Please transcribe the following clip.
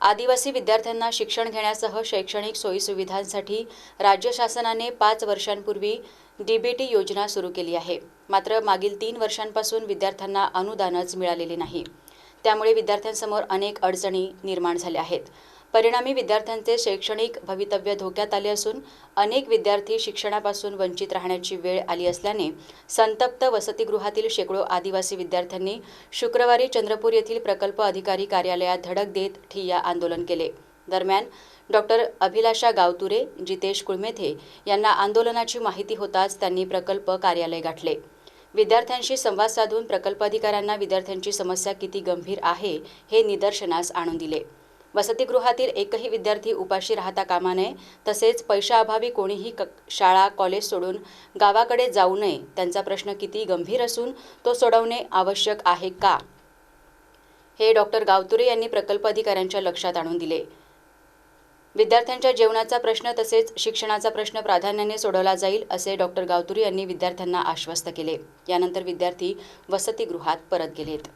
आदिवासी विद्यार्थ्यांना शिक्षण घेण्यासह शैक्षणिक सोयीसुविधांसाठी राज्य शासनाने पाच वर्षांपूर्वी डीबीटी योजना सुरू केली आहे. मात्र मागील तीन वर्षांपासून विद्यार्थ्यांना अनुदानच मिळालेले नाही. त्यामुळे विद्यार्थ्यांसमोर अनेक अडचणी निर्माण झाल्या आहेत. परिणामी विद्यार्थ्यांचे शैक्षणिक भवितव्य धोक्यात आले असून अनेक विद्यार्थी शिक्षणापासून वंचित राहण्याची वेळ आली असल्याने संतप्त वसतिगृहातील शेकडो आदिवासी विद्यार्थ्यांनी शुक्रवारी चंद्रपूर येथील प्रकल्प अधिकारी कार्यालयात धडक देत ठिय्या आंदोलन केले. दरम्यान डॉक्टर अभिलाषा गावतुरे जितेश कुळमेथे यांना आंदोलनाची माहिती होताच त्यांनी प्रकल्प कार्यालय गाठले. विद्यार्थ्यांशी संवाद साधून प्रकल्प अधिकाऱ्यांना विद्यार्थ्यांची समस्या किती गंभीर आहे हे निदर्शनास आणून दिले. वसतिगृहातील एकही विद्यार्थी उपाशी राहता कामा नये तसेच पैशाअभावी कोणीही क शाळा कॉलेज सोडून गावाकडे जाऊ नये त्यांचा प्रश्न किती गंभीर असून तो सोडवणे आवश्यक आहे का? हे डॉक्टर गावतुरे यांनी प्रकल्प अधिकाऱ्यांच्या लक्षात आणून दिले. विद्यार्थ्यांच्या जेवणाचा प्रश्न तसेच शिक्षणाचा प्रश्न प्राधान्याने सोडवला जाईल असे डॉक्टर गावतुरी यांनी विद्यार्थ्यांना आश्वस्त केले. यानंतर विद्यार्थी वसतिगृहात परत गेलेत.